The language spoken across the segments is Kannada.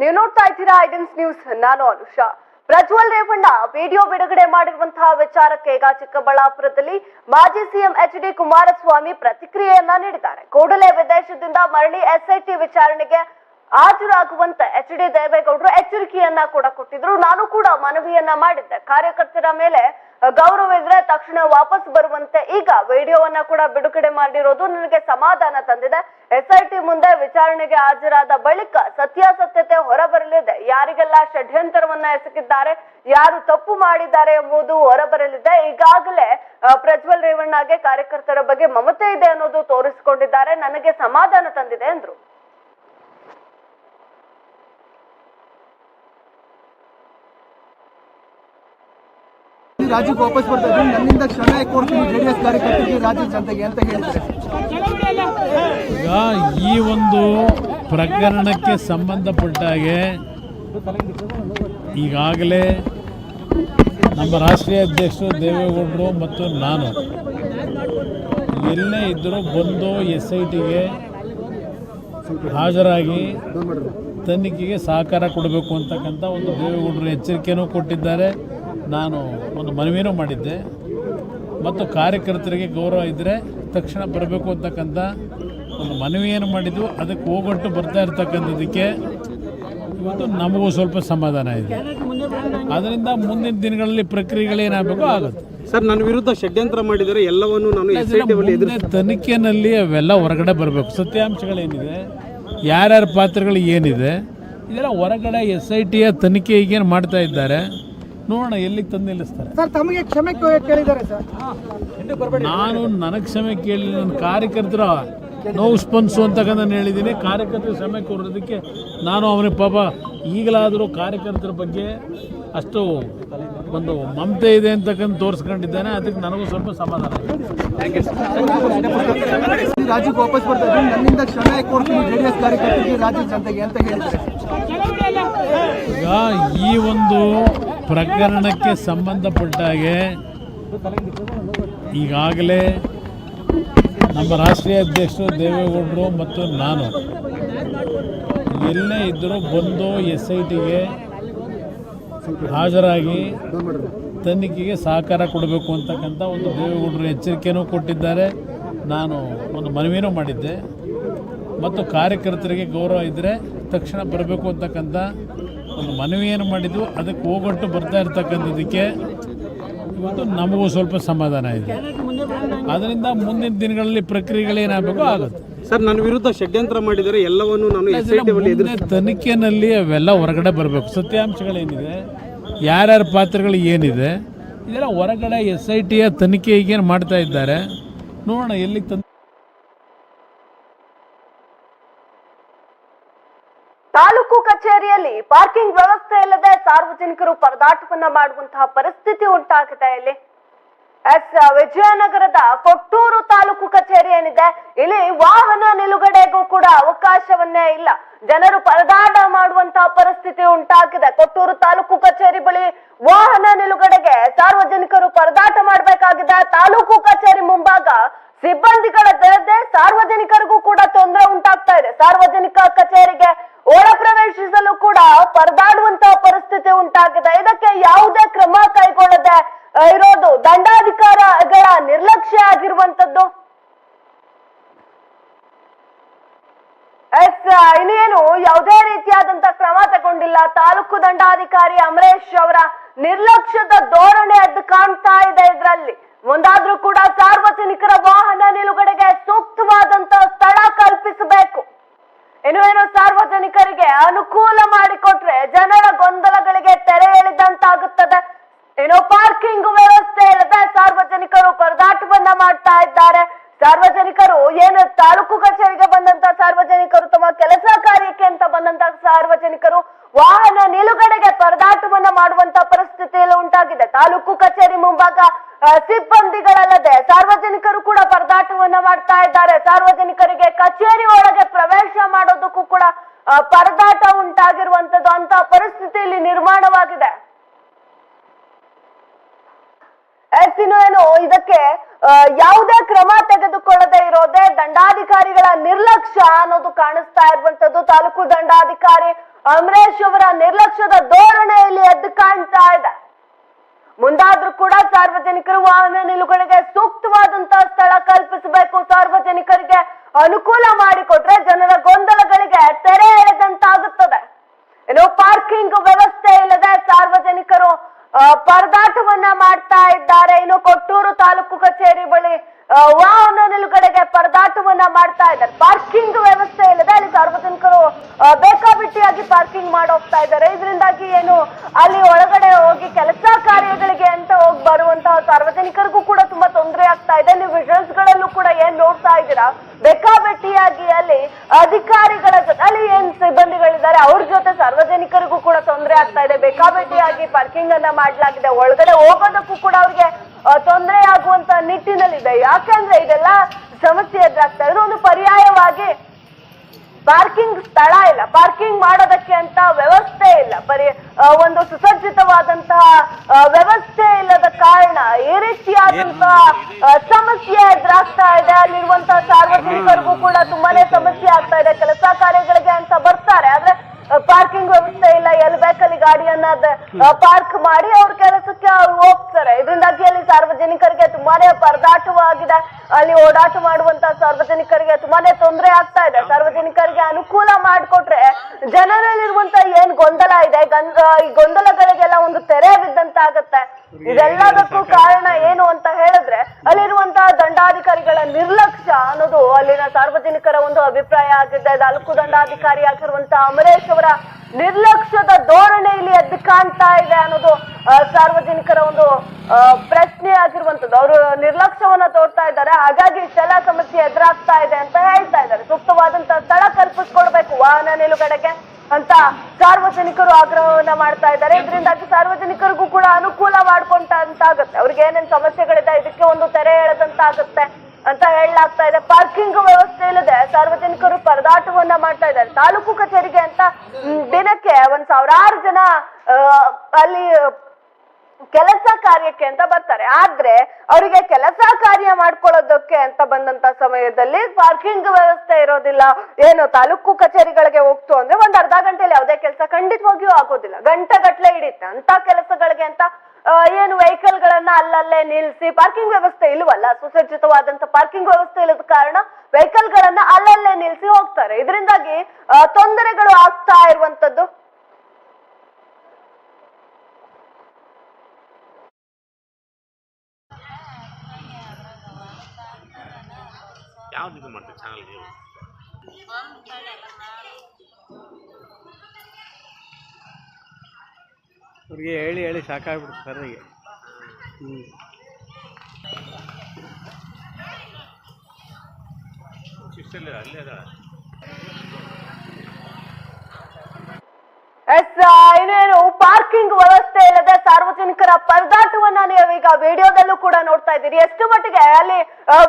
ನೀವು ನೋಡ್ತಾ ಇದ್ದೀರಾ ಐಡೆನ್ಸ್ ನ್ಯೂಸ್, ನಾನು ಅನುಷಾ. ಪ್ರಜ್ವಲ್ ರೇವಣ್ಣ ವಿಡಿಯೋ ಬಿಡುಗಡೆ ಮಾಡಿರುವಂತಹ ವಿಚಾರಕ್ಕೆ ಈಗ ಚಿಕ್ಕಬಳ್ಳಾಪುರದಲ್ಲಿ ಮಾಜಿ ಸಿಎಂ ಎಚ್ ಡಿ ಕುಮಾರಸ್ವಾಮಿ ಪ್ರತಿಕ್ರಿಯೆಯನ್ನ ನೀಡಿದ್ದಾರೆ. ಕೂಡಲೇ ವಿದೇಶದಿಂದ ಮರಳಿ ಎಸ್ಐಟಿ ವಿಚಾರಣೆಗೆ ಹಾಜರಾಗುವಂತೆ ಎಚ್ ಡಿ ದೇವೇಗೌಡರು ಎಚ್ಚರಿಕೆಯನ್ನ ಕೂಡ ಕೊಟ್ಟಿದ್ರು. ನಾನು ಕೂಡ ಮನವಿಯನ್ನ ಮಾಡಿದ್ದೆ. ಕಾರ್ಯಕರ್ತರ ಮೇಲೆ ಗೌರವ ಇದ್ರೆ ತಕ್ಷಣ ವಾಪಸ್ ಬರುವಂತೆ ಈಗ ವಿಡಿಯೋವನ್ನ ಕೂಡ ಬಿಡುಗಡೆ ಮಾಡಿರೋದು ನನಗೆ ಸಮಾಧಾನ ತಂದಿದೆ. ಎಸ್ಐಟಿ ಮುಂದೆ ವಿಚಾರಣೆಗೆ ಹಾಜರಾದ ಬಳಿಕ ಸತ್ಯಾಸತ್ಯತೆ ಹೊರಬರಲಿದೆ. ಯಾರಿಗೆಲ್ಲ ಷಡ್ಯಂತರವನ್ನ ಎಸಗಿದ್ದಾರೆ, ಯಾರು ತಪ್ಪು ಮಾಡಿದ್ದಾರೆ ಎಂಬುದು ಹೊರಬರಲಿದೆ. ಈಗಾಗಲೇ ಪ್ರಜ್ವಲ್ ರೇವಣ್ಣಗೆ ಕಾರ್ಯಕರ್ತರ ಬಗ್ಗೆ ಮಮತೆ ಇದೆ ಅನ್ನೋದು ತೋರಿಸಿಕೊಂಡಿದ್ದಾರೆ. ನನಗೆ ಸಮಾಧಾನ ತಂದಿದೆ ಎಂದ್ರು ರಾಜ್ಯಕ್ಕೆ ವಾಪಸ್ ಬರ್ತಾ ಇದ್ದೀನಿ. ನನ್ನಿಂದ ಕ್ಷಮೆ ಕೊಡ್ತೀನಿ ಜೆ ಡಿ ಎಸ್ ಕಾರ್ಯಕರ್ತರಿಗೆ, ರಾಜ್ಯ ಜನತೆಗೆ ಅಂತ ಹೇಳಿದ್ದಾರೆ ಈಗ ಈ ಒಂದು ಪ್ರಕರಣಕ್ಕೆ ಸಂಬಂಧಪಟ್ಟ ಹಾಗೆ ಈಗಾಗಲೇ ನಮ್ಮ ರಾಷ್ಟ್ರೀಯ ಅಧ್ಯಕ್ಷರು ದೇವೇಗೌಡರು ಮತ್ತು ನಾನು ಎಲ್ಲೇ ಇದ್ದರೂ ಬಂದು ಎಸ್ ಐ ಟಿಗೆ ಹಾಜರಾಗಿ ತನಿಖೆಗೆ ಸಹಕಾರ ಕೊಡಬೇಕು ಅಂತಕ್ಕಂಥ ಒಂದು ದೇವೇಗೌಡರು ಎಚ್ಚರಿಕೆಯೂ ಕೊಟ್ಟಿದ್ದಾರೆ. ನಾನು ಒಂದು ಮನವಿನೂ ಮಾಡಿದ್ದೆ. ಮತ್ತು ಕಾರ್ಯಕರ್ತರಿಗೆ ಗೌರವ ಇದ್ದರೆ ತಕ್ಷಣ ಬರಬೇಕು ಅಂತಕ್ಕಂಥ ಒಂದು ಮನವಿಯನ್ನು ಮಾಡಿದ್ದು. ಅದಕ್ಕೆ ಹೋಗೊಟ್ಟು ಬರ್ತಾ ಇರ್ತಕ್ಕಂಥದ್ದಕ್ಕೆ ಇವತ್ತು ನಮಗೂ ಸ್ವಲ್ಪ ಸಮಾಧಾನ ಇದೆ. ಅದರಿಂದ ಮುಂದಿನ ದಿನಗಳಲ್ಲಿ ಪ್ರಕ್ರಿಯೆಗಳೇನಾಗಬೇಕು ಆಗುತ್ತೆ. ಸರ್ ನನ್ನ ವಿರುದ್ಧ ಷಡ್ಯಂತ್ರ ಮಾಡಿದರೆ ಎಲ್ಲವನ್ನು ನಾನು ತನಿಖೆಯಲ್ಲಿ ಅವೆಲ್ಲ ಹೊರಗಡೆ ಬರಬೇಕು. ಸತ್ಯಾಂಶಗಳೇನಿದೆ ಯಾರ್ಯಾರ ಪಾತ್ರಗಳು ಏನಿದೆ ಇದೆಲ್ಲ ಹೊರಗಡೆ ಎಸ್ ಐ ಟಿಯ ತನಿಖೆ ಈಗೇನು ಮಾಡ್ತಾ ಇದ್ದಾರೆ. ನೋಡೋಣ ಎಲ್ಲಿಗೆ ತಂದು ನಿಲ್ಲಿಸ್ತಾರೆ? ಸರ್ ತಮಗೆ ಕ್ಷಮೆ ಕೇಳಿದ್ದಾರೆ ಸರ್. ನಾನು ನನಗೆ ಕ್ಷಮೆ ಕೇಳಿ ನನ್ನ ಕಾರ್ಯಕರ್ತರ ನೋವು ಸ್ಪಂದಿಸು ಅಂತಕ್ಕಂಥ ನಾನು ಹೇಳಿದ್ದೀನಿ. ಕಾರ್ಯಕರ್ತರು ಕ್ಷಮೆ ಕೋರೋದಕ್ಕೆ ನಾನು ಅವನಿಗೆ ಪಾಪ ಈಗಲಾದರೂ ಕಾರ್ಯಕರ್ತರ ಬಗ್ಗೆ ಅಷ್ಟು ಒಂದು ಮಮತೆ ಇದೆ ಅಂತಕ್ಕಂಥ ತೋರಿಸ್ಕೊಂಡಿದ್ದಾನೆ. ಅದಕ್ಕೆ ನನಗೂ ಸ್ವಲ್ಪ ಸಮಾಧಾನ ರಾಜ್ಯಕ್ಕೆ ವಾಪಸ್ ಬರ್ತಾ ಇದ್ದೀನಿ. ನನ್ನಿಂದ ಕ್ಷಮೆ ಕೊಡ್ತೀನಿ ಜೆ ಡಿ ಎಸ್ ಕಾರ್ಯಕರ್ತರಿಗೆ ರಾಜ್ಯದ ಜನತೆಗೆ ಅಂತ ಹೇಳಿದ್ದಾರೆ. ಈಗ ಈ ಒಂದು ಪ್ರಕರಣಕ್ಕೆ ಸಂಬಂಧಪಟ್ಟ ಹಾಗೆ ಈಗಾಗಲೇ ನಮ್ಮ ರಾಷ್ಟ್ರೀಯ ಅಧ್ಯಕ್ಷರು ದೇವೇಗೌಡರು ಮತ್ತು ನಾನು ಎಲ್ಲೇ ಇದ್ದರೂ ಬಂದು ಎಸ್ ಐ ಟಿಗೆ ಹಾಜರಾಗಿ ತನಿಖೆಗೆ ಸಹಕಾರ ಕೊಡಬೇಕು ಅಂತಕ್ಕಂಥ ಒಂದು ದೇವೇಗೌಡರು ಎಚ್ಚರಿಕೆಯೂ ಕೊಟ್ಟಿದ್ದಾರೆ. ನಾನು ಒಂದು ಮನವಿನೂ ಮಾಡಿದ್ದೆ. ಮತ್ತು ಕಾರ್ಯಕರ್ತರಿಗೆ ಗೌರವ ಇದ್ದರೆ ತಕ್ಷಣ ಬರಬೇಕು ಅಂತಕ್ಕಂಥ ಒಂದು ಮನವಿಯನ್ನು ಮಾಡಿದ್ದು ಅದಕ್ಕೆ ಹೋಗೊಟ್ಟು ಬರ್ತಾ ಇರ್ತಕ್ಕಂಥದ್ದಕ್ಕೆ ಇವತ್ತು ನಮಗೂ ಸ್ವಲ್ಪ ಸಮಾಧಾನ ಇದೆ. ಅದರಿಂದ ಮುಂದಿನ ದಿನಗಳಲ್ಲಿ ಪ್ರಕ್ರಿಯೆಗಳೇನಾಗಬೇಕು ಆಗುತ್ತೆ. ಸರ್ ನನ್ನ ವಿರುದ್ಧ ಷಡ್ಯಂತ್ರ ಮಾಡಿದರೆ ಎಲ್ಲವನ್ನು ನಾನು ತನಿಖೆಯಲ್ಲಿ ಅವೆಲ್ಲ ಹೊರಗಡೆ ಬರಬೇಕು. ಸತ್ಯಾಂಶಗಳೇನಿದೆ ಯಾರ್ಯಾರ ಪಾತ್ರಗಳು ಏನಿದೆ ಇದೆಲ್ಲ ಹೊರಗಡೆ ಎಸ್ ಐ ಟಿಯ ತನಿಖೆ ಈಗೇನು ಮಾಡ್ತಾ ಇದ್ದಾರೆ. ನೋಡೋಣ ಎಲ್ಲಿಗೆ ತಂದು ಕಚೇರಿಯಲ್ಲಿ ಪಾರ್ಕಿಂಗ್ ವ್ಯವಸ್ಥೆ ಇಲ್ಲದೆ ಸಾರ್ವಜನಿಕರು ಪರದಾಟವನ್ನ ಮಾಡುವಂತಹ ಪರಿಸ್ಥಿತಿ ಉಂಟಾಗಿದೆ ಇಲ್ಲಿ. ಎಸ್, ವಿಜಯನಗರದ ಕೊಟ್ಟೂರು ತಾಲೂಕು ಕಚೇರಿ ಏನಿದೆ, ಇಲ್ಲಿ ವಾಹನ ನಿಲುಗಡೆಗೂ ಕೂಡ ಅವಕಾಶವನ್ನೇ ಇಲ್ಲ. ಜನರು ಪರದಾಟ ಮಾಡುವಂತಹ ಪರಿಸ್ಥಿತಿ ಉಂಟಾಗಿದೆ. ಕೊಟ್ಟೂರು ತಾಲೂಕು ಕಚೇರಿ ಬಳಿ ವಾಹನ ನಿಲುಗಡೆಗೆ ಸಾರ್ವಜನಿಕರು ಪರದಾಟ ಮಾಡಬೇಕಾಗಿದೆ. ತಾಲೂಕು ಕಚೇರಿ ಮುಂಭಾಗ ಸಿಬ್ಬಂದಿಗಳ ಸಾರ್ವಜನಿಕರಿಗೂ ಕೂಡ ತೊಂದರೆ ಉಂಟಾಗ್ತಾ ಇದೆ. ಸಾರ್ವಜನಿಕ ಕಚೇರಿಗೆ ಒಳ ಪ್ರವೇಶಿಸಲು ಕೂಡ ಪರದಾಡುವಂತಹ ಪರಿಸ್ಥಿತಿ ಉಂಟಾಗಿದೆ. ಇದಕ್ಕೆ ಯಾವುದೇ ಕ್ರಮ ಕೈಗೊಳ್ಳದೆ ಇರೋದು ದಂಡಾಧಿಕಾರಗಳ ನಿರ್ಲಕ್ಷ್ಯ ಆಗಿರುವಂತದ್ದು ಎಸ್ ಇನ್ನೇನು ಯಾವುದೇ ರೀತಿಯಾದಂತ ಕ್ರಮ ತಗೊಂಡಿಲ್ಲ. ತಾಲೂಕು ದಂಡಾಧಿಕಾರಿ ಅಮರೇಶ್ ಅವರ ನಿರ್ಲಕ್ಷ್ಯದ ಧೋರಣೆ ಅದು ಕಾಣ್ತಾ ಇದೆ ಇದರಲ್ಲಿ. ಮುಂದಾದ್ರೂ ಕೂಡ ಸಾರ್ವಜನಿಕರ ವಾಹನ ನಿಲುಗಡೆಗೆ ಸೂಕ್ತವಾದಂತ ಸ್ಥಳ ಕಲ್ಪಿಸಬೇಕು. ಇನ್ನು ಏನು ಸಾರ್ವಜನಿಕರಿಗೆ ಅನುಕೂಲ ಮಾಡಿಕೊಟ್ರೆ ಜನರ ಗೊಂದಲಗಳಿಗೆ ತೆರೆ ಎಳೆದಂತಾಗುತ್ತದೆ. ಏನೋ ಪಾರ್ಕಿಂಗ್ ವ್ಯವಸ್ಥೆ ಇಲ್ಲದೆ ಸಾರ್ವಜನಿಕರು ಪರದಾಟವನ್ನ ಮಾಡ್ತಾ ಇದ್ದಾರೆ. ಸಾರ್ವಜನಿಕರು ಏನು ತಾಲೂಕು ಕಚೇರಿಗೆ ಬಂದಂತ ಸಾರ್ವಜನಿಕರು, ತಮ್ಮ ಕೆಲಸ ಕಾರ್ಯಕ್ಕೆ ಅಂತ ಬಂದಂತ ಸಾರ್ವಜನಿಕರು ವಾಹನ ನಿಲುಗಡೆಗೆ ಪರದಾಟವನ್ನ ಮಾಡುವಂತ ಪರಿಸ್ಥಿತಿಯಲ್ಲಿ ಉಂಟಾಗಿದೆ. ತಾಲೂಕು ಕಚೇರಿ ಮುಂಭಾಗ ಸಿಬ್ಬಂದಿಗಳಲ್ಲದೆ ಸಾರ್ವಜನಿಕರು ಕೂಡ ಪರದಾಟವನ್ನ ಮಾಡ್ತಾ ಇದ್ದಾರೆ. ಸಾರ್ವಜನಿಕರಿಗೆ ಕಚೇರಿ ಒಳಗೆ ಪ್ರವೇಶ ಮಾಡೋದಕ್ಕೂ ಕೂಡ ಪರದಾಟ ಉಂಟಾಗಿರುವಂತದ್ದು ಅಂತ ಪರಿಸ್ಥಿತಿಯಲ್ಲಿ ನಿರ್ಮಾಣವಾಗಿದೆ. ಏನು, ಇದಕ್ಕೆ ಯಾವುದೇ ಕ್ರಮ ತೆಗೆದುಕೊಳ್ಳದೆ ಇರೋದೇ ದಂಡಾಧಿಕಾರಿಗಳ ನಿರ್ಲಕ್ಷ್ಯ ಅನ್ನೋದು ಕಾಣಿಸ್ತಾ ಇರುವಂತದ್ದು. ತಾಲೂಕು ದಂಡಾಧಿಕಾರಿ ಅಮರೇಶ್ ಅವರ ನಿರ್ಲಕ್ಷ್ಯದ ಧೋರಣೆಯಲ್ಲಿ ಎದ್ದು ಕಾಣ್ತಾ ಇದೆ. ಮುಂದಾದ್ರೂ ಕೂಡ ಸಾರ್ವಜನಿಕರು ವಾಹನ ನಿಲುಗಡೆಗೆ ಸೂಕ್ತವಾದಂತಹ ಸ್ಥಳ ಕಲ್ಪಿಸಬೇಕು. ಸಾರ್ವಜನಿಕರಿಗೆ ಅನುಕೂಲ ಮಾಡಿಕೊಟ್ರೆ ಜನರ ಗೊಂದಲಗಳಿಗೆ ತೆರೆ ಎಳೆದಂತಾಗುತ್ತದೆ. ಏನೋ ಪಾರ್ಕಿಂಗ್ ವ್ಯವಸ್ಥೆ ಇಲ್ಲದೆ ಸಾರ್ವಜನಿಕರು ಪರದಾಟವನ್ನ ಮಾಡ್ತಾ ಇದ್ದಾರೆ. ಇನ್ನು ಕೊಟ್ಟೂರು ತಾಲೂಕು ಕಚೇರಿ ಬಳಿ ವಾಹನ ನಿಲುಗಡೆಗೆ ಪರದಾಟವನ್ನ ಮಾಡ್ತಾ ಇದ್ದಾರೆ. ಪಾರ್ಕಿಂಗ್ ವ್ಯವಸ್ಥೆ ಇಲ್ಲದೆ ಅಲ್ಲಿ ಸಾರ್ವಜನಿಕರು ಬೇಕಾಬಿಟ್ಟಿಯಾಗಿ ಪಾರ್ಕಿಂಗ್ ಮಾಡೋಗ್ತಾ ಇದ್ದಾರೆ. ಇದರಿಂದಾಗಿ ಏನು, ಅಲ್ಲಿ ಒಳಗಡೆ ಹೋಗಿ ಕೆಲಸ ಕಾರ್ಯಗಳಿಗೆ ಅಂತ ಹೋಗಿ ಬರುವಂತಹ ಸಾರ್ವಜನಿಕರಿಗೂ ಕೂಡ ತುಂಬಾ ತೊಂದರೆ ಆಗ್ತಾ ಇದೆ. ನೀವು ವಿಜುವಲ್ಸ್ ಗಳಲ್ಲೂ ಕೂಡ ಏನ್ ನೋಡ್ತಾ ಇದ್ದೀರಾ? ಬೇಕಾಬಿಟ್ಟಿಯಾಗಿ ಅಲ್ಲಿ ಅಧಿಕಾರಿಗಳ ಅಲ್ಲಿ ಏನ್ ಸಿಬ್ಬಂದಿಗಳಿದ್ದಾರೆ, ಅವ್ರ ಜೊತೆ ಸಾರ್ವಜನಿಕರಿಗೂ ಕೂಡ ತೊಂದರೆ ಆಗ್ತಾ ಇದೆ. ಬೇಕಾಬೇಟಿಯಾಗಿ ಪಾರ್ಕಿಂಗ್ ಅನ್ನ ಮಾಡ್ಲಾಗಿದೆ. ಒಳಗಡೆ ಹೋಗೋದಕ್ಕೂ ಕೂಡ ಅವ್ರಿಗೆ ತೊಂದರೆ ಆಗುವಂತ ನಿಟ್ಟಿನಲ್ಲಿದೆ. ಯಾಕಂದ್ರೆ ಇದೆಲ್ಲ ಸಮಸ್ಯೆ ಎದುರಾಗ್ತಾ ಇದೆ. ಒಂದು ಪರ್ಯಾಯವಾಗಿ ಪಾರ್ಕಿಂಗ್ ಸ್ಥಳ ಇಲ್ಲ. ಪಾರ್ಕಿಂಗ್ ಮಾಡೋದಕ್ಕೆ ಅಂತ ವ್ಯವಸ್ಥೆ ಇಲ್ಲ. ಬರೀ ಆ, ಒಂದು ಸುಸಜ್ಜಿತವಾದಂತಹ ವ್ಯವಸ್ಥೆ ಇಲ್ಲದ ಕಾರಣ ಈ ರೀತಿಯಾದಂತಹ ಸಮಸ್ಯೆ ಎದುರಾಗ್ತಾ ಇದೆ. ಅಲ್ಲಿರುವಂತಹ ಸಾರ್ವಜನಿಕರಿಗೂ ಕೂಡ ತುಂಬಾನೇ ಸಮಸ್ಯೆ ಆಗ್ತಾ ಇದೆ. ಕೆಲಸ ಕಾರ್ಯಗಳಿಗೆ ಅಂತ ಬರ್ತಾರೆ. ಆದ್ರೆ ಪಾರ್ಕಿಂಗ್ ವ್ಯವಸ್ಥೆ ಇಲ್ಲ ಎಲ್ಲಿ ಬೇಕಲ್ಲಿ ಗಾಡಿಯನ್ನ ಪಾರ್ಕ್ ಮಾಡಿ ಅವ್ರ ಕೆಲಸಕ್ಕೆ ಅವ್ರು ಹೋಗ್ತಾರೆ. ಇದರಿಂದಾಗಿ ಅಲ್ಲಿ ಸಾರ್ವಜನಿಕರಿಗೆ ತುಂಬಾನೇ ಪರದಾಟವಾಗಿದೆ. ಅಲ್ಲಿ ಓಡಾಟ ಮಾಡುವಂತ ಸಾರ್ವಜನಿಕರಿಗೆ ತುಂಬಾನೇ ತೊಂದರೆ ಆಗ್ತಾ ಇದೆ. ಸಾರ್ವಜನಿಕರಿಗೆ ಅನುಕೂಲ ಮಾಡಿಕೊಟ್ರೆ ಜನರಲ್ಲಿರುವಂತ ಏನ್ ಗೊಂದಲ ಇದೆ? ಈ ಗೊಂದಲಗಳಿಗೆಲ್ಲ ಒಂದು ತೆರೆ ಬಿದ್ದಂತಾಗತ್ತೆ. ಇದೆಲ್ಲದಕ್ಕೂ ಕಾರಣ ಏನು ಅಂತ ಹೇಳಿದ್ರೆ ಅಲ್ಲಿರುವಂತಹ ದಂಡಾಧಿಕಾರಿಗಳ ನಿರ್ಲಕ್ಷ್ಯ ಅನ್ನೋದು ಅಲ್ಲಿನ ಸಾರ್ವಜನಿಕರ ಒಂದು ಅಭಿಪ್ರಾಯ ಆಗಿದೆ ತಾಲೂಕು ದಂಡಾಧಿಕಾರಿ ಆಗಿರುವಂತಹ ಅಮರೇಶ್ ಅವರ ನಿರ್ಲಕ್ಷ್ಯದ ಧೋರಣೆ ಇಲ್ಲಿ ಎದ್ದು ಕಾಣ್ತಾ ಇದೆ ಅನ್ನೋದು ಸಾರ್ವಜನಿಕರ ಒಂದು ಪ್ರಶ್ನೆ ಆಗಿರುವಂತದ್ದು. ಅವರು ನಿರ್ಲಕ್ಷ್ಯವನ್ನ ತೋರ್ತಾ ಇದ್ದಾರೆ. ಹಾಗಾಗಿ ಇಷ್ಟೆಲ್ಲ ಸಮಸ್ಯೆ ಎದುರಾಗ್ತಾ ಇದೆ ಅಂತ ಹೇಳ್ತಾ ಇದ್ದಾರೆ. ಸೂಕ್ತವಾದಂತಹ ಸ್ಥಳ ಕಲ್ಪಿಸ್ಕೊಡ್ಬೇಕು ವಾಹನ ನಿಲುಗಡೆಗೆ. ಅಂತ ಸಾರ್ವಜನಿಕರು ಆಗ್ರಹವನ್ನ ಮಾಡ್ತಾ ಇದ್ದಾರೆ. ಇದರಿಂದಾಗಿ ಸಾರ್ವಜನಿಕರಿಗೂ ಕೂಡ ಅನುಕೂಲ ಮಾಡ್ಕೊಂತ ಅಂತಾಗುತ್ತೆ ಅವ್ರಿಗೆ ಏನೇನ್ ಸಮಸ್ಯೆಗಳಿದೆ, ಇದಕ್ಕೆ ಒಂದು ತೆರೆ ಎಳೆದಂತಾಗುತ್ತೆ ಅಂತ ಹೇಳಲಾಗ್ತಾ ಇದೆ. ಪಾರ್ಕಿಂಗ್ ವ್ಯವಸ್ಥೆ ಇಲ್ಲದೆ ಸಾರ್ವಜನಿಕರು ಪರದಾಟವನ್ನ ಮಾಡ್ತಾ ಇದ್ದಾರೆ. ತಾಲೂಕು ಕಚೇರಿಗೆ ಅಂತ ದಿನಕ್ಕೆ ಒಂದ್ ಸಾವಿರಾರು ಜನ ಅಲ್ಲಿ ಕೆಲಸ ಕಾರ್ಯಕ್ಕೆ ಅಂತ ಬರ್ತಾರೆ. ಆದ್ರೆ ಅವರಿಗೆ ಕೆಲಸ ಕಾರ್ಯ ಮಾಡ್ಕೊಳ್ಳೋದಕ್ಕೆ ಅಂತ ಬಂದಂತ ಸಮಯದಲ್ಲಿ ಪಾರ್ಕಿಂಗ್ ವ್ಯವಸ್ಥೆ ಇರೋದಿಲ್ಲ. ಏನು ತಾಲೂಕು ಕಚೇರಿಗಳಿಗೆ ಹೋಗ್ತು ಅಂದ್ರೆ ಒಂದ್ ಅರ್ಧ ಗಂಟೆಯಲ್ಲಿ ಯಾವುದೇ ಕೆಲಸ ಖಂಡಿತವಾಗಿಯೂ ಆಗೋದಿಲ್ಲ. ಗಂಟೆ ಗಟ್ಲೆ ಹಿಡಿಯುತ್ತೆ ಅಂತ ಕೆಲಸಗಳಿಗೆ ಅಂತ ಏನು ವೆಹಿಕಲ್ ಗಳನ್ನ ಅಲ್ಲಲ್ಲೇ ನಿಲ್ಸಿ ಪಾರ್ಕಿಂಗ್ ವ್ಯವಸ್ಥೆ ಇಲ್ವಲ್ಲ? ಸುಸಜ್ಜಿತವಾದಂತ ಪಾರ್ಕಿಂಗ್ ವ್ಯವಸ್ಥೆ ಇಲ್ಲದ ಕಾರಣ ವೆಹಿಕಲ್ ಗಳನ್ನ ಅಲ್ಲಲ್ಲೇ ನಿಲ್ಸಿ ಹೋಗ್ತಾರೆ. ಇದರಿಂದಾಗಿ ತೊಂದರೆಗಳು ಆಗ್ತಾ ಇರುವಂತದ್ದು ಯಾವ್ದು ಇದು ಮಾಡ್ತೀವಿ ಚಾನಲ್ ನೀವು ಅವ್ರಿಗೆ ಹೇಳಿ ಹೇಳಿ ಸಾಕಾಗ್ಬಿಡ್ತು ಸರ್ರಿಗೆ ಹ್ಞೂ ಶಿಸ್ಟಲ್ಲಿ ಅಲ್ಲೇ ಅದ ಎಸ್ ಪಾರ್ಕಿಂಗ್ ವ್ಯವಸ್ಥೆ ಇಲ್ಲದೆ ಸಾರ್ವಜನಿಕರ ಪರದಾಟವನ್ನ ನೀವು ಈಗ ವಿಡಿಯೋದಲ್ಲೂ ಕೂಡ ನೋಡ್ತಾ ಇದ್ದೀರಿ. ಎಷ್ಟು ಮಟ್ಟಿಗೆ ಅಲ್ಲಿ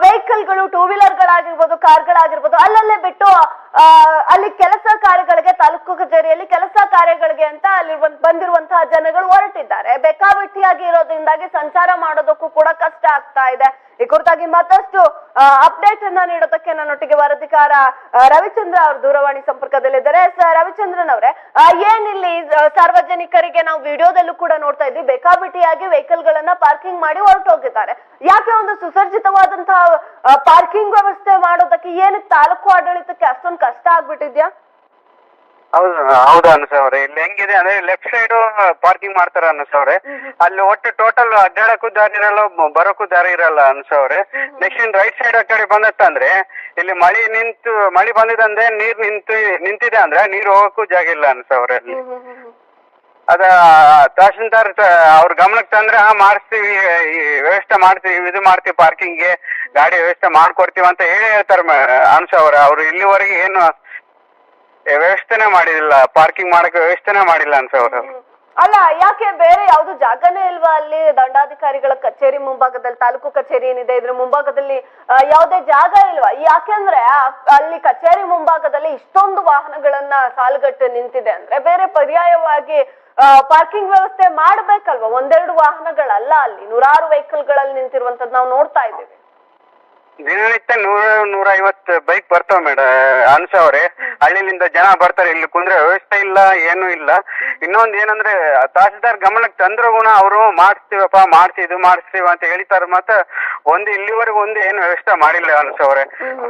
ವೆಹಿಕಲ್ಗಳು ಟೂ ವೀಲರ್ಗಳಾಗಿರ್ಬೋದು ಕಾರ್ಗಳಾಗಿರ್ಬೋದು, ಅಲ್ಲಲ್ಲೇ ಬಿಟ್ಟು ಅಲ್ಲಿ ಕೆಲಸ ಕಾರ್ಯಗಳಿಗೆ, ತಾಲೂಕು ಕಚೇರಿಯಲ್ಲಿ ಕೆಲಸ ಕಾರ್ಯಗಳಿಗೆ ಅಂತ ಅಲ್ಲಿ ಬಂದ್- ಬಂದಿರುವಂತಹ ಜನಗಳು ಹೊರಟಿದ್ದಾರೆ. ಬೇಕಾಬಿಟ್ಟಿಯಾಗಿ ಇರೋದ್ರಿಂದಾಗಿ ಸಂಚಾರ ಮಾಡೋದಕ್ಕೂ ಕೂಡ ಕಷ್ಟ ಆಗ್ತಾ ಇದೆ. ಈ ಕುರಿತಾಗಿ ಮತ್ತಷ್ಟು ಅಪ್ಡೇಟ್ ಅನ್ನ ನೀಡೋದಕ್ಕೆ ನನ್ನೊಟ್ಟಿಗೆ ವರದಿಕಾರ ರವಿಚಂದ್ರ ಅವರು ದೂರವಾಣಿ ಸಂಪರ್ಕದಲ್ಲಿದ್ದಾರೆ. ಸರ್ ರವಿಚಂದ್ರನ್ ಅವರೇ ಏನಿಲ್ಲಿ ಸಾರ್ವಜನಿಕರಿಗೆ ನಾವು ವಿಡಿಯೋದಲ್ಲೂ ಕೂಡ ನೋಡ್ತಾ ಇದ್ವಿ. ಬೇಕಾಬಿಟ್ಟಿಯಾಗಿ ವೆಹಿಕಲ್ ಗಳನ್ನ ಪಾರ್ಕಿಂಗ್ ಮಾಡಿ ಹೊರಟೋಗಿದ್ದಾರೆ. ಯಾಕೆ ಒಂದು ಸುಸಜ್ಜಿತವಾದಂತಹ ಪಾರ್ಕಿಂಗ್ ವ್ಯವಸ್ಥೆ ಮಾಡೋದಕ್ಕೆ ಏನು ತಾಲೂಕು ಆಡಳಿತಕ್ಕೆ ಅಷ್ಟೊಂದು ಕಷ್ಟ ಆಗ್ಬಿಟ್ಟಿದ್ಯಾ? ಹೌದು ಹೌದು ಅನ್ಸವ್ರೆ ಇಲ್ಲಿ ಹೆಂಗಿದೆ ಅಂದ್ರೆ ಲೆಫ್ಟ್ ಸೈಡ್ ಪಾರ್ಕಿಂಗ್ ಮಾಡ್ತಾರ ಅನ್ಸವ್ರೆ ಅಲ್ಲಿ ಒಟ್ಟು ಟೋಟಲ್ ಅಡ್ಡಾಡಕ್ಕೂ ದಾರಿ ಇರಲ್ಲ ಬರೋಕ್ಕೂ ದಾರಿ ಇರಲ್ಲ ಅನ್ಸವ್ರೆ ನೆಕ್ಸ್ಟ್ ಇನ್ ರೈಟ್ ಸೈಡ್ ಆ ಕಡೆ ಬಂದತ್ತಂದ್ರೆ ಇಲ್ಲಿ ಮಳಿ ನಿಂತು, ಮಳಿ ಬಂದಿದಂದ್ರೆ ನೀರ್ ನಿಂತು, ನಿಂತಿದೆ ಅಂದ್ರೆ ನೀರ್ ಹೋಗಕ್ಕೂ ಜಾಗ ಇಲ್ಲ ಅನ್ಸವ್ರೆ ಅಲ್ಲಿ. ಅದ, ತಹಶೀಲ್ದಾರ್ ಅವ್ರ ಗಮನಕ್ಕೆ ತಂದ್ರೆ, ಹಾ, ಮಾಡಿಸ್ತೀವಿ ವ್ಯವಸ್ಥೆ ಮಾಡ್ತೀವಿ, ಇದು ಮಾಡ್ತೀವಿ ಪಾರ್ಕಿಂಗ್ಗೆ ಗಾಡಿ ವ್ಯವಸ್ಥೆ ಮಾಡ್ಕೊಡ್ತೀವಿ ಅಂತ ಹೇಳಿ ಹೇಳ್ತಾರೆ ಅನ್ಸವ್ರೆ ಅವ್ರು ಇಲ್ಲಿವರೆಗೆ ಏನು ವ್ಯವಸ್ಥೆನೇ ಮಾಡಿಲ್ಲ ಪಾರ್ಕಿಂಗ್ ಮಾಡಕ್ಕೆ ವ್ಯವಸ್ಥೆನೆ ಮಾಡಿಲ್ಲ ಅವರು. ಅಲ್ಲ ಯಾಕೆ ಬೇರೆ ಯಾವ್ದು ಜಾಗನೇ ಇಲ್ವಾ ಅಲ್ಲಿ? ದಂಡಾಧಿಕಾರಿಗಳ ಕಚೇರಿ ಮುಂಭಾಗದಲ್ಲಿ ತಾಲೂಕು ಕಚೇರಿ ಏನಿದೆ ಇದ್ರ ಮುಂಭಾಗದಲ್ಲಿ ಆ, ಯಾವುದೇ ಜಾಗ ಇಲ್ವಾ? ಯಾಕೆಂದ್ರೆ ಆ- ಅಲ್ಲಿ ಕಚೇರಿ ಮುಂಭಾಗದಲ್ಲಿ ಇಷ್ಟೊಂದು ವಾಹನಗಳನ್ನ ಸಾಲುಗಟ್ಟು ನಿಂತಿದೆ ಅಂದ್ರೆ ಬೇರೆ ಪರ್ಯಾಯವಾಗಿ ಪಾರ್ಕಿಂಗ್ ವ್ಯವಸ್ಥೆ ಮಾಡ್ಬೇಕಲ್ವಾ? ಒಂದೆರಡು ವಾಹನಗಳಲ್ಲ ಅಲ್ಲಿ. ನೂರಾರು ವೆಹಿಕಲ್ಗಳಲ್ಲಿ ನಿಂತಿರುವಂತದ್ ನಾವು ನೋಡ್ತಾ ಇದ್ದೀವಿ. ದಿನನಿತ್ಯ ನೂರ ನೂರ ಐವತ್ತು ಬೈಕ್ ಬರ್ತಾವ ಮೇಡ, ಅನ್ಸ ಅವ್ರೆ. ಹಳ್ಳಿಲಿಂದ ಜನ ಬರ್ತಾರೆ, ಇಲ್ಲಿ ಕುಂದ್ರೆ ವ್ಯವಸ್ಥೆ ಇಲ್ಲ, ಏನು ಇಲ್ಲ. ಇನ್ನೊಂದ್ ಏನಂದ್ರೆ, ತಹಸೀಲ್ದಾರ್ ಗಮನಕ್ಕೆ ತಂದ್ರು ಗುಣ ಅವರು ಮಾಡಿಸ್ತೀವಪ್ಪ ಮಾಡ್ಸಿ, ಇದು ಮಾಡಿಸ್ತೀವ ಅಂತ ಹೇಳ್ತಾರೆ ಮತ್ತೆ ಒಂದು ಇಲ್ಲಿವರೆಗೂ ಒಂದು ಏನು ವ್ಯವಸ್ಥೆ ಮಾಡಿಲ್ಲ ಅನ್ಸವ್ರೆ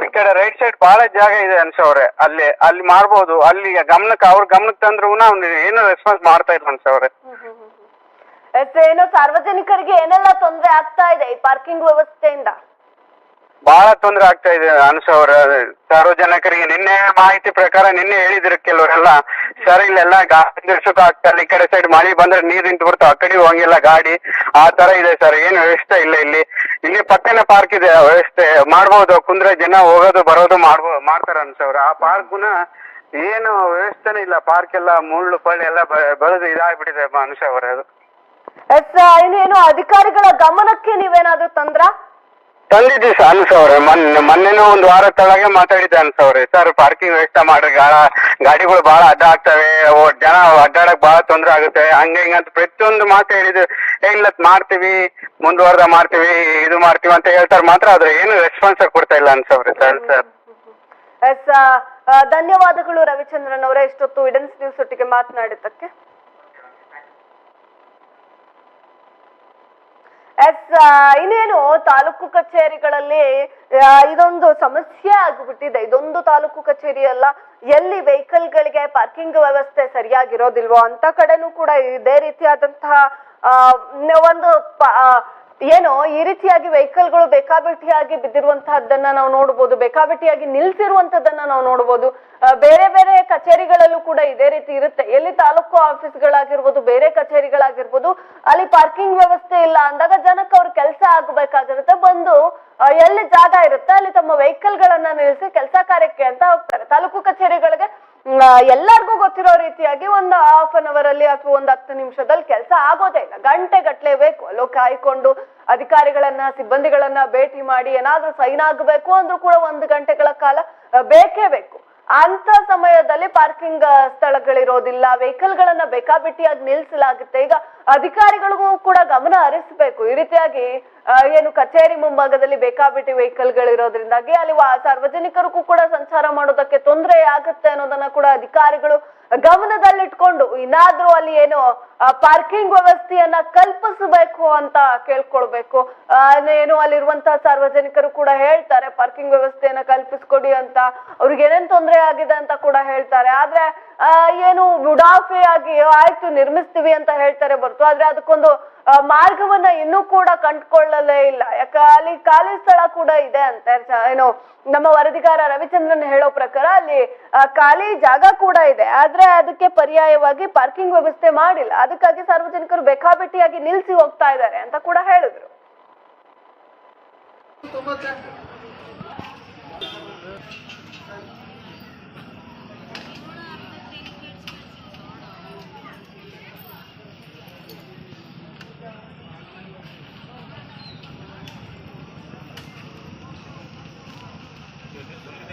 ಈ ಕಡೆ ರೈಟ್ ಸೈಡ್ ಬಹಳ ಜಾಗ ಇದೆ ಅನ್ಸವ್ರೆ ಅಲ್ಲಿ ಅಲ್ಲಿ ಮಾಡ್ಬೋದು. ಅಲ್ಲಿ ಗಮನಕ್ಕೆ ಅವ್ರ ಗಮನಕ್ಕೆ ತಂದ್ರು ಗುಣ ಅವ್ನು ಏನು ರೆಸ್ಪಾನ್ಸ್ ಮಾಡ್ತಾ ಇಲ್ಲ ಅನ್ಸವ್ರೆ ಅವ್ರೆ. ಏನು ಸಾರ್ವಜನಿಕರಿಗೆ ಏನೆಲ್ಲ ತೊಂದರೆ ಆಗ್ತಾ ಇದೆ ಈ ಪಾರ್ಕಿಂಗ್ ವ್ಯವಸ್ಥೆಯಿಂದ? ಬಹಳ ತೊಂದರೆ ಆಗ್ತಾ ಇದೆ ಅನ್ಸವ್ರ ಸಾರ್ವಜನಿಕರಿಗೆ ನಿನ್ನೆ ಮಾಹಿತಿ ಪ್ರಕಾರ ನಿನ್ನೆ ಹೇಳಿದ್ರು ಕೆಲವರೆಲ್ಲ, ಸರ್, ಇಲ್ಲೆಲ್ಲ ಗಾಡಿ ನಿಲ್ಸಕ್ ಆಗ್ತಾ ಈ ಕಡೆ ಸೈಡ್ ಮಳೆ ಬಂದ್ರೆ ನೀರ್ ನಿಂತು ಬರ್ತಾವ ಆ ಕಡೆ ಹೋಗಿಲ್ಲ ಗಾಡಿ. ಆ ತರ ಇದೆ ಸರ್. ಏನು ವ್ಯವಸ್ಥೆ ಇಲ್ಲ ಇಲ್ಲಿ. ಇಲ್ಲಿ ಪಕ್ಕನೆ ಪಾರ್ಕ್ ಇದೆ. ವ್ಯವಸ್ಥೆ ಮಾಡ್ಬೋದು. ಕುಂದ್ರೆ ಜನ ಹೋಗೋದು, ಬರೋದು ಮಾಡ್ಬೋದು ಮಾಡ್ತಾರ ಅನ್ಸವ್ರ ಆ ಪಾರ್ಕ್ನ ಏನು ವ್ಯವಸ್ಥೆನೇ ಇಲ್ಲ. ಪಾರ್ಕ್ ಎಲ್ಲ ಮುಳ್ಳು, ಪಳ್ಳಿ ಎಲ್ಲ ಬೆಳೆದು ಇದಾಗ್ಬಿಟ್ಟಿದೆ ಅನ್ಸವ್ರ ಅದು. ಅಧಿಕಾರಿಗಳ ಗಮನಕ್ಕೆ ನೀವೇನಾದ್ರೂ ತಂದ್ರ? ತಂದಿದ್ವಿ ಸರ್ ಅನ್ಸವ್ರೆ. ಮೊನ್ನೆ, ಮೊನ್ನೆನೂ ಒಂದು ವಾರ ತಳಗೆ ಮಾತಾಡಿದ್ದೆ ಅನ್ಸವ್ರೆ. ಸರ್ ಪಾರ್ಕಿಂಗ್ ವ್ಯವಸ್ಥೆ ಮಾಡ್ರಿ. ಗಾಳ, ಗಾಡಿಗಳು ಬಹಳ ಅಡ್ಡ ಆಗ್ತವೆ. ಜನ ಅಡ್ಡಾಡಕ್ ಬಹಳ ತೊಂದ್ರೆ ಆಗುತ್ತೆ. ಹಂಗೆ ಹಿಂಗಂತ ಪ್ರತಿಯೊಂದು ಮಾತು ಹೇಳಿದ್ರು ಇಲ್ಲ ಮಾಡ್ತೀವಿ. ಮುಂದುವರೆದ ಮಾಡ್ತೀವಿ. ಇದು ಮಾಡ್ತೀವಿ ಅಂತ ಹೇಳ್ತಾರೆ. ಮಾತ್ರ ಆದ್ರೆ ಏನು ರೆಸ್ಪಾನ್ಸ್ ಕೊಡ್ತಾ ಇಲ್ಲ ಅನ್ಸವ್ರೆ ಸರ್ ಸರ್. ಎಸ್ ಧನ್ಯವಾದಗಳು ರವಿಚಂದ್ರನ್ ಅವರೇ. ಇಷ್ಟೊತ್ತು ಇಡನ್ಸ್ ನ್ಯೂಸ್ ಒಟ್ಟಿಗೆ ಮಾತನಾಡಿದ್ದಕ್ಕೆ. ಎಸ್ ಇನ್ನೇನು ತಾಲೂಕು ಕಚೇರಿಗಳಲ್ಲಿ ಇದೊಂದು ಸಮಸ್ಯೆ ಆಗಿಬಿಟ್ಟಿದೆ. ಇದೊಂದು ತಾಲೂಕು ಕಚೇರಿ ಅಲ್ಲ, ಎಲ್ಲಿ ವೆಹಿಕಲ್ಗಳಿಗೆ ಪಾರ್ಕಿಂಗ್ ವ್ಯವಸ್ಥೆ ಸರಿಯಾಗಿರೋದಿಲ್ವೋ ಅಂತ ಕಡೆನೂ ಕೂಡ ಇದೇ ರೀತಿಯಾದಂತಹ ಒಂದು ಏನೋ ಈ ರೀತಿಯಾಗಿ ವೆಹಿಕಲ್ಗಳು ಬೇಕಾಬಿಟ್ಟಿಯಾಗಿ ಬಿದ್ದಿರುವಂತಹದ್ದನ್ನ ನಾವು ನೋಡ್ಬೋದು, ಬೇಕಾಬಿಟ್ಟಿಯಾಗಿ ನಿಲ್ಸಿರುವಂತದ್ದನ್ನ ನಾವು ನೋಡ್ಬೋದು. ಬೇರೆ ಬೇರೆ ಕಚೇರಿಗಳಲ್ಲೂ ಕೂಡ ಇದೇ ರೀತಿ ಇರುತ್ತೆ. ಎಲ್ಲಿ ತಾಲೂಕು ಆಫೀಸ್ಗಳಾಗಿರ್ಬೋದು, ಬೇರೆ ಕಚೇರಿಗಳಾಗಿರ್ಬೋದು, ಅಲ್ಲಿ ಪಾರ್ಕಿಂಗ್ ವ್ಯವಸ್ಥೆ ಇಲ್ಲ ಅಂದಾಗ ಜನಕ್ಕೆ ಅವ್ರ ಕೆಲಸ ಆಗ್ಬೇಕಾಗಿರುತ್ತೆ. ಬಂದು ಎಲ್ಲಿ ಜಾಗ ಇರುತ್ತೆ ಅಲ್ಲಿ ತಮ್ಮ ವೆಹಿಕಲ್ ಗಳನ್ನ ನಿಲ್ಲಿಸಿ ಕೆಲಸ ಕಾರ್ಯಕ್ಕೆ ಅಂತ ಹೋಗ್ತಾರೆ. ತಾಲೂಕು ಕಚೇರಿಗಳಿಗೆ ಎಲ್ಲರಿಗೂ ಗೊತ್ತಿರೋ ರೀತಿಯಾಗಿ ಒಂದು ಹಾಫ್ ಅನ್ ಅವರ್ ಅಲ್ಲಿ ಅಥವಾ ಒಂದು ಹತ್ತು ನಿಮಿಷದಲ್ಲಿ ಕೆಲಸ ಆಗೋದೇ ಇಲ್ಲ. ಗಂಟೆ ಗಟ್ಲೆ ಬೇಕು. ಅಲ್ಲೋ ಕಾಯ್ಕೊಂಡು ಅಧಿಕಾರಿಗಳನ್ನ, ಸಿಬ್ಬಂದಿಗಳನ್ನ ಭೇಟಿ ಮಾಡಿ ಏನಾದ್ರೂ ಸೈನ್ ಆಗಬೇಕು ಅಂದ್ರೂ ಕೂಡ ಒಂದು ಗಂಟೆಗಳ ಕಾಲ ಬೇಕೇ ಬೇಕು. ಅಂತ ಸಮಯದಲ್ಲಿ ಪಾರ್ಕಿಂಗ್ ಸ್ಥಳಗಳಿರೋದಿಲ್ಲ. ವೆಹಿಕಲ್ ಗಳನ್ನ ಬೇಕಾಬಿಟ್ಟಿಯಾಗಿ ನಿಲ್ಲಿಸಲಾಗುತ್ತೆ ಈಗ ಅಧಿಕಾರಿಗಳಿಗೂ ಕೂಡ ಗಮನ ಹರಿಸಬೇಕು. ಈ ರೀತಿಯಾಗಿ ಏನು ಕಚೇರಿ ಮುಂಭಾಗದಲ್ಲಿ ಬೇಕಾಬಿಟ್ಟಿ ವೆಹಿಕಲ್ ಗಳಿರೋದ್ರಿಂದಾಗಿ ಅಲ್ಲಿ ಸಾರ್ವಜನಿಕರಿಗೂ ಕೂಡ ಸಂಚಾರ ಮಾಡೋದಕ್ಕೆ ತೊಂದರೆ ಆಗುತ್ತೆ ಅನ್ನೋದನ್ನ ಕೂಡ ಅಧಿಕಾರಿಗಳು ಗಮನದಲ್ಲಿಟ್ಕೊಂಡು ಇನ್ನಾದ್ರೂ ಅಲ್ಲಿ ಏನು ಪಾರ್ಕಿಂಗ್ ವ್ಯವಸ್ಥೆಯನ್ನ ಕಲ್ಪಿಸಬೇಕು ಅಂತ ಕೇಳ್ಕೊಳ್ಬೇಕು. ಏನು ಅಲ್ಲಿರುವಂತಹ ಸಾರ್ವಜನಿಕರು ಕೂಡ ಹೇಳ್ತಾರೆ ಪಾರ್ಕಿಂಗ್ ವ್ಯವಸ್ಥೆಯನ್ನ ಕಲ್ಪಿಸ್ಕೊಡಿ ಅಂತ. ಅವ್ರಿಗೆ ಏನೇನ್ ತೊಂದರೆ ಆಗಿದೆ ಅಂತ ಕೂಡ ಹೇಳ್ತಾರೆ. ಆದ್ರೆ ಆ, ಉಡಾಫೆ ಆಗಿ ಆಯ್ತು ನಿರ್ಮಿಸ್ತೀವಿ ಅಂತ ಹೇಳ್ತಾರೆ ಬರ್ತು ಆದ್ರೆ ಅದಕ್ಕೊಂದು ಮಾರ್ಗವನ್ನ ಇನ್ನೂ ಕೂಡ ಕಂಡುಕೊಳ್ಳಲೇ ಇಲ್ಲ. ಯಾಕ ಅಲ್ಲಿ ಖಾಲಿ ಸ್ಥಳ ಕೂಡ ಇದೆ ಅಂತ ಏನು ನಮ್ಮ ವರದಿಗಾರ ರವಿಚಂದ್ರನ್ ಹೇಳೋ ಪ್ರಕಾರ ಅಲ್ಲಿ ಖಾಲಿ ಜಾಗ ಕೂಡ ಇದೆ. ಆದ್ರೆ ಅದಕ್ಕೆ ಪರ್ಯಾಯವಾಗಿ ಪಾರ್ಕಿಂಗ್ ವ್ಯವಸ್ಥೆ ಮಾಡಿಲ್ಲ. ಅದಕ್ಕಾಗಿ ಸಾರ್ವಜನಿಕರು ಬೇಕಾಬಿಟ್ಟಿಯಾಗಿ ನಿಲ್ಸಿ ಹೋಗ್ತಾ ಇದ್ದಾರೆ ಅಂತ ಕೂಡ ಹೇಳಿದ್ರು ಇದೇ ಇದರ ಪಾರ್ಕಿಂಗ್ ಬಿಟ್ಕೋಬಹುದು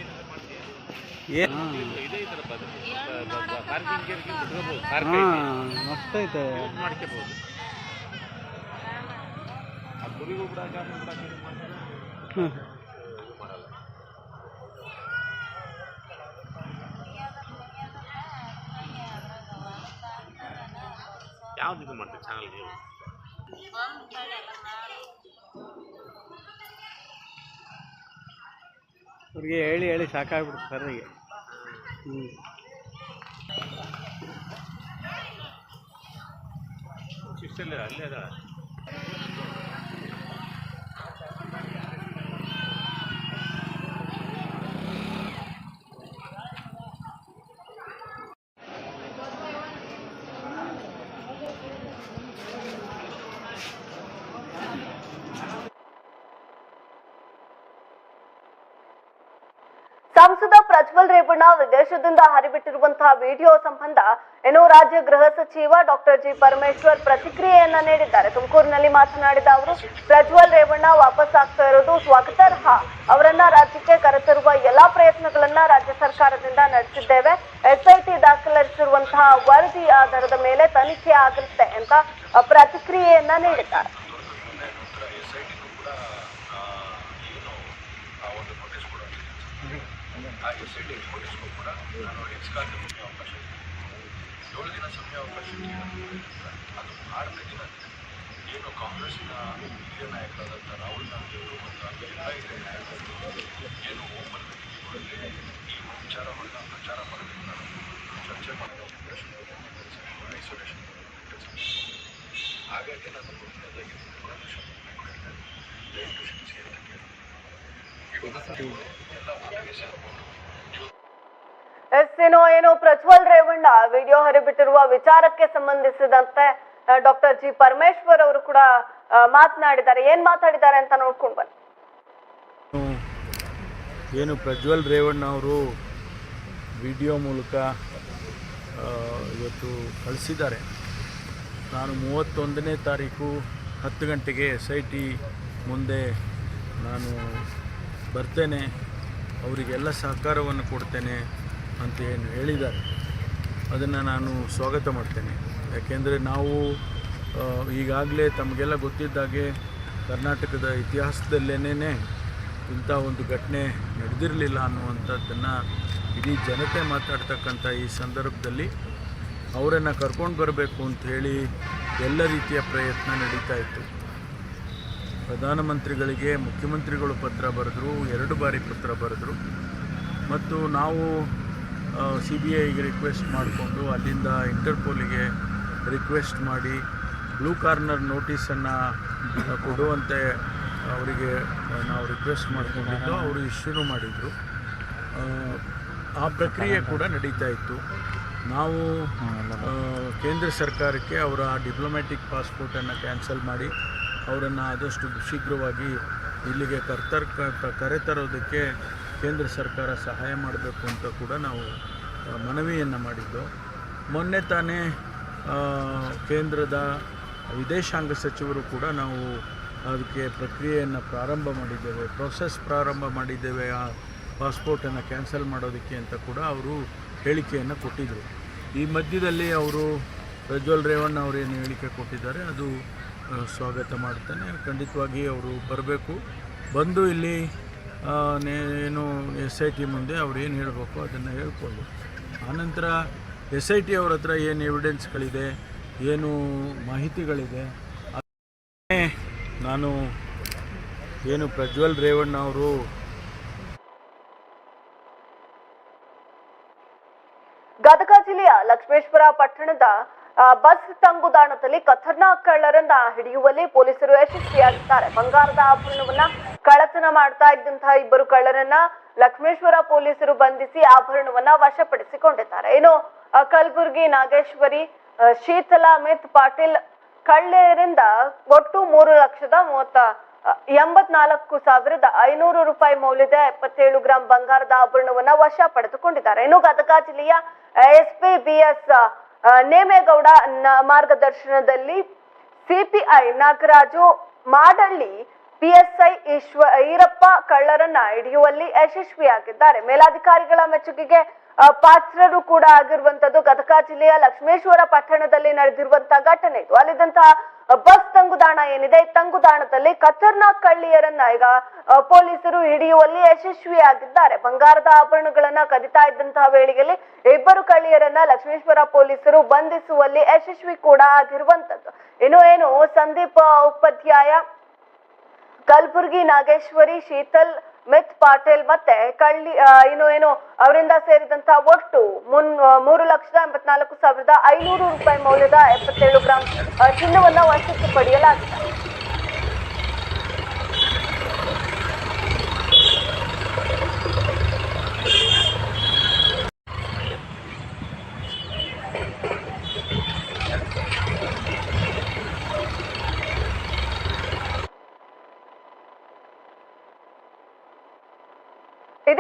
ಪಾರ್ಕ್ ಮಸ್ತ್ ಐತೆ ಮಾಡ್ಕೋಬಹುದು ಆ ಕುರಿಗೂ ಕೂಡ ಜಾಗ ಕೂಡ ಕಡಿಮೆ ಮಾಡ್ತಾರೆ. ಯಾವ್ದು ಇದು ಮಾಡ್ತೀವಿ ಚಾನಲ್ ಅವ್ರಿಗೆ ಹೇಳಿ ಹೇಳಿ ಸಾಕಾಗ್ಬಿಡ್ತು ಸರ್ರಿಗೆ. ಶಿಷ್ಟಲ್ಲಿ ಅಲ್ಲೇ ಅದ ಸಂಸದ ಪ್ರಜ್ವಲ್ ರೇವಣ್ಣ ವಿದೇಶದಿಂದ ಹರಿಬಿಟ್ಟಿರುವಂತಹ ವಿಡಿಯೋ ಸಂಬಂಧ ಏನು ರಾಜ್ಯ ಗೃಹ ಸಚಿವ ಡಾಕ್ಟರ್ ಜಿ ಪರಮೇಶ್ವರ್ ಪ್ರತಿಕ್ರಿಯೆಯನ್ನ ನೀಡಿದ್ದಾರೆ. ತುಮಕೂರಿನಲ್ಲಿ ಮಾತನಾಡಿದ ಅವರು, ಪ್ರಜ್ವಲ್ ರೇವಣ್ಣ ವಾಪಸ್ ಆಗ್ತಾ ಇರೋದು ಸ್ವಾಗತಾರ್ಹ ಅವರನ್ನ ರಾಜ್ಯಕ್ಕೆ ಕರೆತರುವ ಎಲ್ಲಾ ಪ್ರಯತ್ನಗಳನ್ನ ರಾಜ್ಯ ಸರ್ಕಾರದಿಂದ ನಡೆಸಿದ್ದೇವೆ ಎಸ್ಐಟಿ ದಾಖಲಿಸಿರುವಂತಹ ವರದಿ ಆಧಾರದ ಮೇಲೆ ತನಿಖೆ ಆಗುತ್ತೆ ಅಂತ ಅ, ಪ್ರತಿಕ್ರಿಯೆಯನ್ನ ನೀಡಿದ್ದಾರೆ ಆ ಎಸ್ ಐ ಟಿ ಪೊಲೀಸ್ಗೂ ಕೂಡ ನಾನು ಎಕ್ಸ್ಕಾರ್ಗೆ ಕೊಟ್ಟೆ ಅವಕಾಶ ಇದೆ ಏಳು ದಿನ ಸಮಯ ಅವಕಾಶ ಕೇಳಿದ್ರೆ ಅದು ಆರನೇ ದಿನ ಏನು ಕಾಂಗ್ರೆಸ್ನ ಹಿರಿಯ ನಾಯಕರಾದಂಥ ರಾಹುಲ್ ಗಾಂಧಿ ಅವರು ಮತ್ತು ಅಲ್ಲಿ ಎಲ್ಲ ಹಿರಿಯ ನಾಯಕರು ಏನು ಓಪನ್ ವೇದಿಕೆಗಳಲ್ಲಿ ಈ ವಿಚಾರವನ್ನು ಪ್ರಚಾರ ಮಾಡಬೇಕು ನಾನು ಚರ್ಚೆ ಮಾಡಬೇಕು ಐಸೋಲೇಷನ್ ಹಾಗಾಗಿ ಏನು ಪ್ರಜ್ವಲ್ ರೇವಣ್ಣ ವಿಡಿಯೋ ಹರಿಬಿಟ್ಟಿರುವ ವಿಚಾರಕ್ಕೆ ಸಂಬಂಧಿಸಿದಂತೆ ಡಾಕ್ಟರ್ ಜಿ ಪರಮೇಶ್ವರ್ ಅವರು ಕೂಡ ಮಾತನಾಡಿದ್ದಾರೆ. ಏನ್ ಮಾತಾಡಿದ್ದಾರೆ ಅಂತ ನೋಡ್ಕೊಂಡು ಬನ್ನಿ. ಏನು ಪ್ರಜ್ವಲ್ ರೇವಣ್ಣ ಅವರು ವಿಡಿಯೋ ಮೂಲಕ ಇವತ್ತು ಕಳಿಸಿದ್ದಾರೆ. ನಾನು ಮೂವತ್ತೊಂದನೇ ತಾರೀಕು ಹತ್ತು ಗಂಟೆಗೆ ಎಸ್ ಐ ಟಿ ಮುಂದೆ ನಾನು ಬರ್ತೇನೆ. ಅವರಿಗೆಲ್ಲ ಸಹಕಾರವನ್ನು ಕೊಡ್ತೇನೆ ಅಂತ ಏನು ಹೇಳಿದ್ದಾರೆ. ಅದನ್ನು ನಾನು ಸ್ವಾಗತ ಮಾಡ್ತೇನೆ. ಯಾಕೆಂದರೆ ನಾವು ಈಗಾಗಲೇ ತಮಗೆಲ್ಲ ಗೊತ್ತಿದ್ದಾಗೆ ಕರ್ನಾಟಕದ ಇತಿಹಾಸದಲ್ಲೇನೇ ಇಂಥ ಒಂದು ಘಟನೆ ನಡೆದಿರಲಿಲ್ಲ ಅನ್ನುವಂಥದ್ದನ್ನು ಇಡೀ ಜನತೆ ಮಾತಾಡ್ತಕ್ಕಂಥ ಈ ಸಂದರ್ಭದಲ್ಲಿ ಅವರನ್ನು ಕರ್ಕೊಂಡು ಬರಬೇಕು ಅಂತ ಹೇಳಿ ಎಲ್ಲ ರೀತಿಯ ಪ್ರಯತ್ನ ನಡೀತಾ ಇತ್ತು. ಪ್ರಧಾನಮಂತ್ರಿಗಳಿಗೆ ಮುಖ್ಯಮಂತ್ರಿಗಳು ಪತ್ರ ಬರೆದರು, ಎರಡು ಬಾರಿ ಪತ್ರ ಬರೆದರು. ಮತ್ತು ನಾವು ಸಿ ಬಿ ಐಗೆ ರಿಕ್ವೆಸ್ಟ್ ಮಾಡಿಕೊಂಡು ಅಲ್ಲಿಂದ ಇಂಟರ್ಪೋಲಿಗೆ ರಿಕ್ವೆಸ್ಟ್ ಮಾಡಿ ಬ್ಲೂ ಕಾರ್ನರ್ ನೋಟಿಸನ್ನು ಕೊಡುವಂತೆ ಅವರಿಗೆ ನಾವು ರಿಕ್ವೆಸ್ಟ್ ಮಾಡಿಕೊಂಡಿದ್ದು. ಅವರು ಇಶ್ಯೂನು ಮಾಡಿದರು. ಆ ಪ್ರಕ್ರಿಯೆ ಕೂಡ ನಡೀತಾ ಇತ್ತು. ನಾವು ಕೇಂದ್ರ ಸರ್ಕಾರಕ್ಕೆ ಅವರ ಡಿಪ್ಲೊಮ್ಯಾಟಿಕ್ ಪಾಸ್ಪೋರ್ಟನ್ನು ಕ್ಯಾನ್ಸಲ್ ಮಾಡಿ ಅವರನ್ನು ಆದಷ್ಟು ಶೀಘ್ರವಾಗಿ ಇಲ್ಲಿಗೆ ಕರ್ತರ್ ಕರೆತರೋದಕ್ಕೆ ಕೇಂದ್ರ ಸರ್ಕಾರ ಸಹಾಯ ಮಾಡಬೇಕು ಅಂತ ಕೂಡ ನಾವು ಮನವಿಯನ್ನು ಮಾಡಿದ್ದು. ಮೊನ್ನೆ ತಾನೇ ಕೇಂದ್ರದ ವಿದೇಶಾಂಗ ಸಚಿವರು ಕೂಡ ನಾವು ಅದಕ್ಕೆ ಪ್ರಕ್ರಿಯೆಯನ್ನು ಪ್ರಾರಂಭ ಮಾಡಿದ್ದೇವೆ ಪ್ರೊಸೆಸ್ ಪ್ರಾರಂಭ ಮಾಡಿದ್ದೇವೆ ಆ ಪಾಸ್ಪೋರ್ಟನ್ನು ಕ್ಯಾನ್ಸಲ್ ಮಾಡೋದಕ್ಕೆ ಅಂತ ಕೂಡ ಅವರು ಹೇಳಿಕೆಯನ್ನು ಕೊಟ್ಟಿದ್ದರು ಈ ಮಧ್ಯದಲ್ಲಿ ಅವರು ಪ್ರಜ್ವಲ್ ರೇವಣ್ಣ ಅವರೇನು ಹೇಳಿಕೆ ಕೊಟ್ಟಿದ್ದಾರೆ, ಅದು ಸ್ವಾಗತ ಮಾಡ್ತಾನೆ. ಖಂಡಿತವಾಗಿ ಅವರು ಬರಬೇಕು. ಬಂದು ಇಲ್ಲಿ ಏನು ಎಸ್ ಐ ಟಿ ಮುಂದೆ ಅವ್ರು ಏನು ಹೇಳಬೇಕು ಅದನ್ನು ಹೇಳ್ಕೊಂಡು. ಆನಂತರ ಎಸ್ ಐ ಟಿ ಅವ್ರ ಹತ್ರ ಏನು ಎವಿಡೆನ್ಸ್ಗಳಿದೆ ಏನು ಮಾಹಿತಿಗಳಿದೆ ನಾನು ಏನು ಪ್ರಜ್ವಲ್ ರೇವಣ್ಣ ಅವರು ಗದಗ ಜಿಲ್ಲೆಯ ಲಕ್ಷ್ಮೇಶ್ವರ ಪಟ್ಟಣದ ಬಸ್ ತಂಗುದಾಣದಲ್ಲಿ ಖತರ್ನಾಕ್ ಕಳ್ಳರನ್ನ ಹಿಡಿಯುವಲ್ಲಿ ಪೊಲೀಸರು ಯಶಸ್ವಿಯಾಗಿದ್ದಾರೆ. ಬಂಗಾರದ ಆಭರಣವನ್ನ ಕಳತನ ಮಾಡ್ತಾ ಇದ್ದಂತಹ ಇಬ್ಬರು ಕಳ್ಳರನ್ನ ಲಕ್ಷ್ಮೇಶ್ವರ ಪೊಲೀಸರು ಬಂಧಿಸಿ ಆಭರಣವನ್ನ ವಶಪಡಿಸಿಕೊಂಡಿದ್ದಾರೆ. ಏನು ಕಲಬುರ್ಗಿ ನಾಗೇಶ್ವರಿ ಶೀತಲಾ ಅಮಿತ್ ಪಾಟೀಲ್ ಕಳ್ಳರಿಂದ ಒಟ್ಟು ಮೂರು ಲಕ್ಷದ ಮೂವತ್ತ ಎಂಬತ್ನಾಲ್ಕು ಸಾವಿರದ ಐನೂರು ರೂಪಾಯಿ ಮೌಲ್ಯದ ಎಪ್ಪತ್ತೇಳು ಗ್ರಾಂ ಬಂಗಾರದ ಆಭರಣವನ್ನ ವಶ ಪಡೆದುಕೊಂಡಿದ್ದಾರೆ. ಇನ್ನು, ಗದಗ ಜಿಲ್ಲೆಯ ಎಸ್ಪಿ ಬಿಎಸ್ ನೇಮೇಗೌಡ ನ- ಮಾರ್ಗದರ್ಶನದಲ್ಲಿ ಸಿಪಿಐ ನಾಗರಾಜು ಮಾಡಳ್ಳಿ, ಪಿಎಸ್ಐ ಈಶ್ವ, ಈರಪ್ಪ ಕಳ್ಳರನ್ನ ಹಿಡಿಯುವಲ್ಲಿ ಯಶಸ್ವಿಯಾಗಿದ್ದಾರೆ. ಮೇಲಾಧಿಕಾರಿಗಳ ಮೆಚ್ಚುಗೆಗೆ ಪಾತ್ರರು ಕೂಡ ಆಗಿರುವಂತದ್ದು ಗದಗ ಜಿಲ್ಲೆಯ ಲಕ್ಷ್ಮೇಶ್ವರ ಪಟ್ಟಣದಲ್ಲಿ ನಡೆದಿರುವಂತಹ ಘಟನೆ ಇದು. ಅಲ್ಲಿದ್ದಂತಹ ಬಸ್ ತಂಗುದಾಣ ಏನಿದೆ? ತಂಗುದಾಣದಲ್ಲಿ ಖತರ್ನಾಕ್ ಕಳ್ಳಿಯರನ್ನ ಈಗ ಪೊಲೀಸರು ಹಿಡಿಯುವಲ್ಲಿ ಯಶಸ್ವಿಯಾಗಿದ್ದಾರೆ. ಬಂಗಾರದ ಆಭರಣಗಳನ್ನ ಕದಿತಾ ಇದ್ದಂತಹ ವೇಳೆಯಲ್ಲಿ ಇಬ್ಬರು ಕಳ್ಳಿಯರನ್ನ ಲಕ್ಷ್ಮೇಶ್ವರ ಪೊಲೀಸರು ಬಂಧಿಸುವಲ್ಲಿ ಯಶಸ್ವಿ ಕೂಡ ಆಗಿರುವಂತದ್ದು. ಇನ್ನು ಏನು? ಸಂದೀಪ್ ಉಪಾಧ್ಯಾಯ, ಕಲಬುರ್ಗಿ ನಾಗೇಶ್ವರಿ, ಶೀತಲ್ ಮಿತ್ ಪಾಟೀಲ್ ಮತ್ತೆ ಕಳ್ಳಿ ಇನ್ನು ಏನು, ಅವರಿಂದ ಸೇರಿದಂತ ಒಟ್ಟು ಮುನ್ ಮೂರು ಲಕ್ಷದ ಎಂಬತ್ನಾಲ್ಕು ಸಾವಿರದ ಐನೂರು ರೂಪಾಯಿ ಮೌಲ್ಯದ ಎಪ್ಪತ್ತೇಳು ಗ್ರಾಂ ಚಿನ್ನವನ್ನ ವಶಕ್ಕೆ ಪಡೆಯಲಾಗಿದೆ.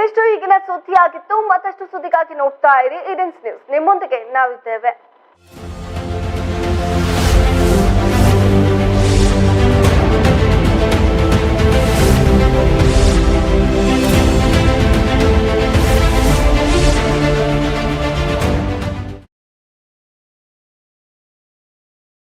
ಇದಿಷ್ಟು ಈಗಿನ ಸುದ್ದಿಯಾಗಿತ್ತು. ಮತ್ತಷ್ಟು ಸುದ್ದಿಗಾಗಿ ನೋಡ್ತಾ ಇರಿ. ಇಡೆನ್ಸ್ ನ್ಯೂಸ್. ನಿಮ್ಮೊಂದಿಗೆ ನಾವಿದ್ದೇವೆ.